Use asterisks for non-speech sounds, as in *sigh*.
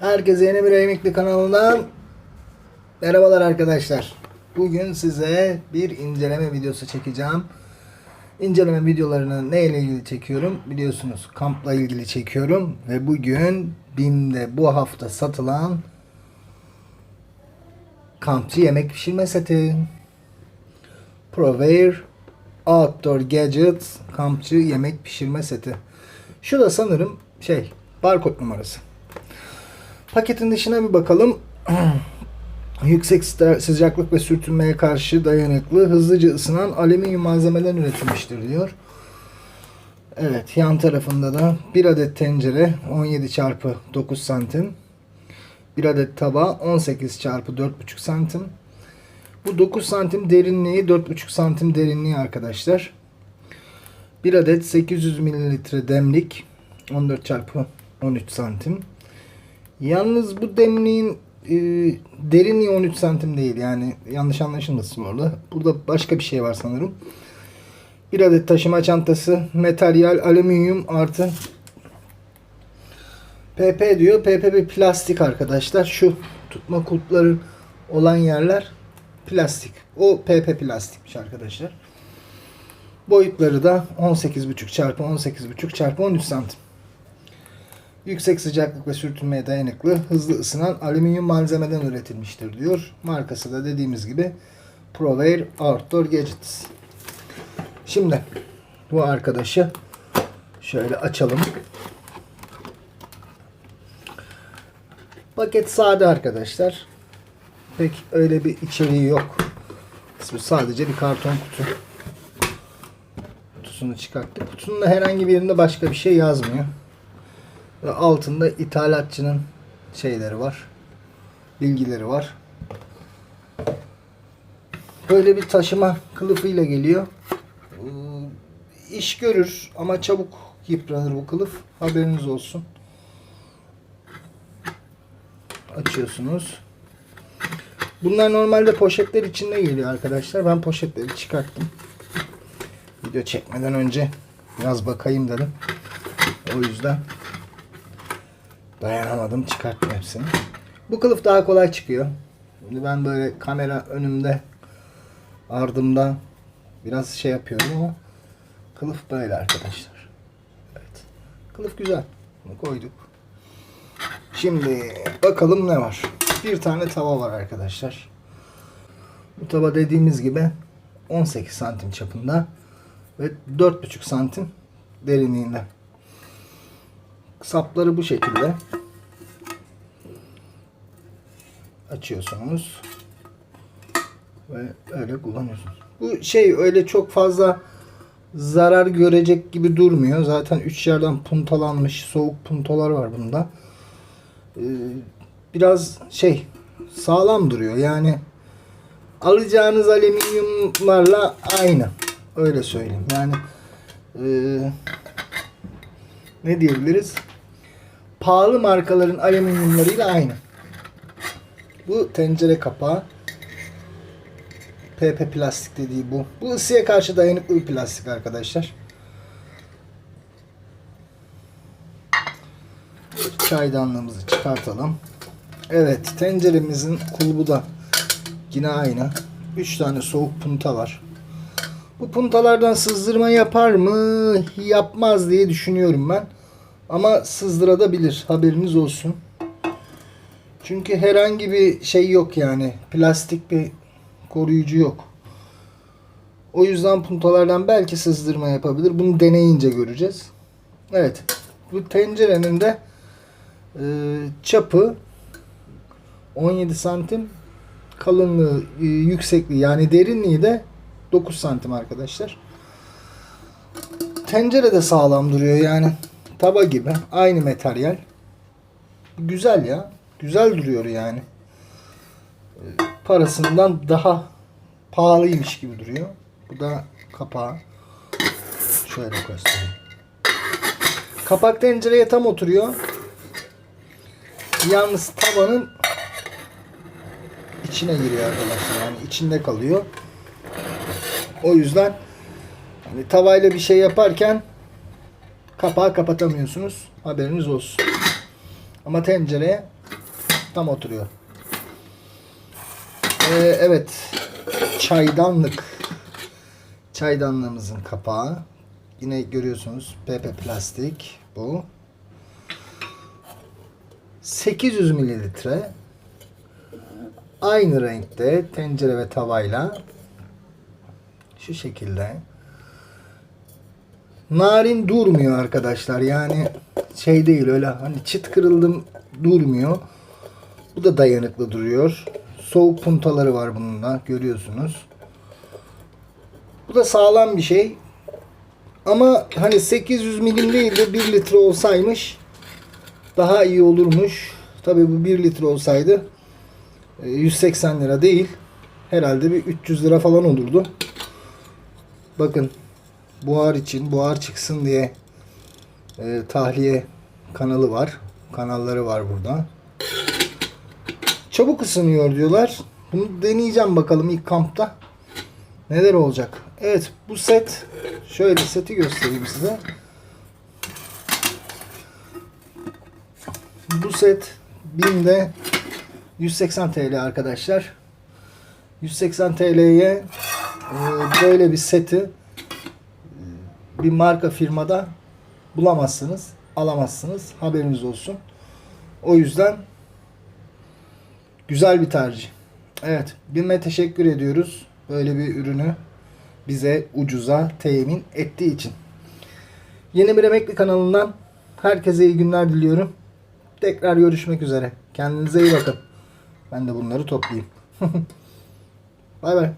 Herkese yeni bir Emekli kanalından merhabalar arkadaşlar. Bugün size bir inceleme videosu çekeceğim. İnceleme videolarını neyle ilgili çekiyorum? Biliyorsunuz kampla ilgili çekiyorum. Ve bugün BİM'de bu hafta satılan kampçı yemek pişirme seti. ProWare Outdoor Gadgets kampçı yemek pişirme seti. Şu da sanırım şey barkod numarası. Paketin dışına bir bakalım. *clears throat* Yüksek sıcaklık ve sürtünmeye karşı dayanıklı, hızlıca ısınan alüminyum malzemeden üretilmiştir diyor. Evet, yan tarafında da bir adet tencere 17 çarpı 9 santim. Bir adet tava 18 çarpı 4,5 santim. Bu 9 santim derinliği 4,5 santim derinliği arkadaşlar. Bir adet 800 mililitre demlik 14 çarpı 13 santim. Yalnız bu demliğin e, derinliği 13 santim değil yani yanlış anlaşılmasın orada. Burada başka bir şey var sanırım. Bir adet taşıma çantası, materyal, alüminyum artı PP diyor. PP bir plastik arkadaşlar. Şu tutma kulpları olan yerler plastik. O PP plastikmiş arkadaşlar. Boyutları da 18,5 çarpı 18,5 çarpı 13 santim. Yüksek sıcaklık ve sürtünmeye dayanıklı, hızlı ısınan alüminyum malzemeden üretilmiştir diyor. Markası da dediğimiz gibi ProWare Outdoor Gadgets. Şimdi bu arkadaşı şöyle açalım. Paket sade arkadaşlar. Pek öyle bir içeriği yok. Bu sadece bir karton kutu. Kutusunu çıkarttık. Kutunun da herhangi bir yerinde başka bir şey yazmıyor. Ve altında ithalatçının şeyleri var. Bilgileri var. Böyle bir taşıma kılıfıyla geliyor. Ee, İş görür ama çabuk yıpranır bu kılıf. Haberiniz olsun. Açıyorsunuz. Bunlar normalde poşetler içinde geliyor arkadaşlar. Ben poşetleri çıkarttım. Video çekmeden önce biraz bakayım dedim. O yüzden dayanamadım çıkarttım hepsini. Bu kılıf daha kolay çıkıyor. Şimdi ben böyle kamera önümde ardımda biraz şey yapıyorum ama kılıf böyle arkadaşlar. Evet. Kılıf güzel. Bunu koyduk. Şimdi bakalım ne var. Bir tane tava var arkadaşlar. Bu tava dediğimiz gibi 18 santim çapında ve 4,5 santim derinliğinde. Sapları bu şekilde. Açıyorsunuz. Ve öyle kullanıyorsunuz. Bu şey öyle çok fazla zarar görecek gibi durmuyor. Zaten üç yerden puntalanmış soğuk puntolar var bunda. Ee, biraz şey sağlam duruyor. Yani alacağınız alüminyumlarla aynı. Öyle söyleyeyim. Yani eee ne diyebiliriz? Pahalı markaların alüminyumlarıyla aynı. Bu tencere kapağı. PP plastik dediği bu. Bu ısıya karşı dayanıklı bir plastik arkadaşlar. Çaydanlığımızı çıkartalım. Evet, tenceremizin kulbu da yine aynı. 3 tane soğuk punta var. Bu puntalardan sızdırma yapar mı? Yapmaz diye düşünüyorum ben. Ama sızdırabilir. Haberiniz olsun. Çünkü herhangi bir şey yok yani. Plastik bir koruyucu yok. O yüzden puntalardan belki sızdırma yapabilir. Bunu deneyince göreceğiz. Evet. Bu tencerenin de e, çapı 17 santim kalınlığı, e, yüksekliği yani derinliği de 9 santim arkadaşlar. Tencere de sağlam duruyor yani. Tava gibi. Aynı materyal. Güzel ya. Güzel duruyor yani. Parasından daha pahalıymış gibi duruyor. Bu da kapağı. Şöyle göstereyim. Kapak tencereye tam oturuyor. Yalnız tavanın içine giriyor arkadaşlar. Yani içinde kalıyor. O yüzden hani tavayla bir şey yaparken kapağı kapatamıyorsunuz. Haberiniz olsun. Ama tencereye tam oturuyor. Ee, evet. Çaydanlık. Çaydanlığımızın kapağı. Yine görüyorsunuz PP plastik bu. 800 mililitre. Aynı renkte tencere ve tavayla şu şekilde. Narin durmuyor arkadaşlar. Yani şey değil öyle hani çıt kırıldım durmuyor. Bu da dayanıklı duruyor. Soğuk puntaları var bunun da görüyorsunuz. Bu da sağlam bir şey. Ama hani 800 milim değil de 1 litre olsaymış daha iyi olurmuş. Tabi bu 1 litre olsaydı e, 180 lira değil. Herhalde bir 300 lira falan olurdu. Bakın buhar için buhar çıksın diye e, tahliye kanalı var. Kanalları var burada. Çabuk ısınıyor diyorlar. Bunu deneyeceğim bakalım ilk kampta. Neler olacak? Evet bu set şöyle seti göstereyim size. Bu set BİM'de 180 TL arkadaşlar. 180 TL'ye e, böyle bir seti bir marka firmada bulamazsınız, alamazsınız. Haberiniz olsun. O yüzden güzel bir tercih. Evet, BİM'e teşekkür ediyoruz. Böyle bir ürünü bize ucuza temin ettiği için. Yeni bir emekli kanalından herkese iyi günler diliyorum. Tekrar görüşmek üzere. Kendinize iyi bakın. Ben de bunları toplayayım. *laughs* bay bay.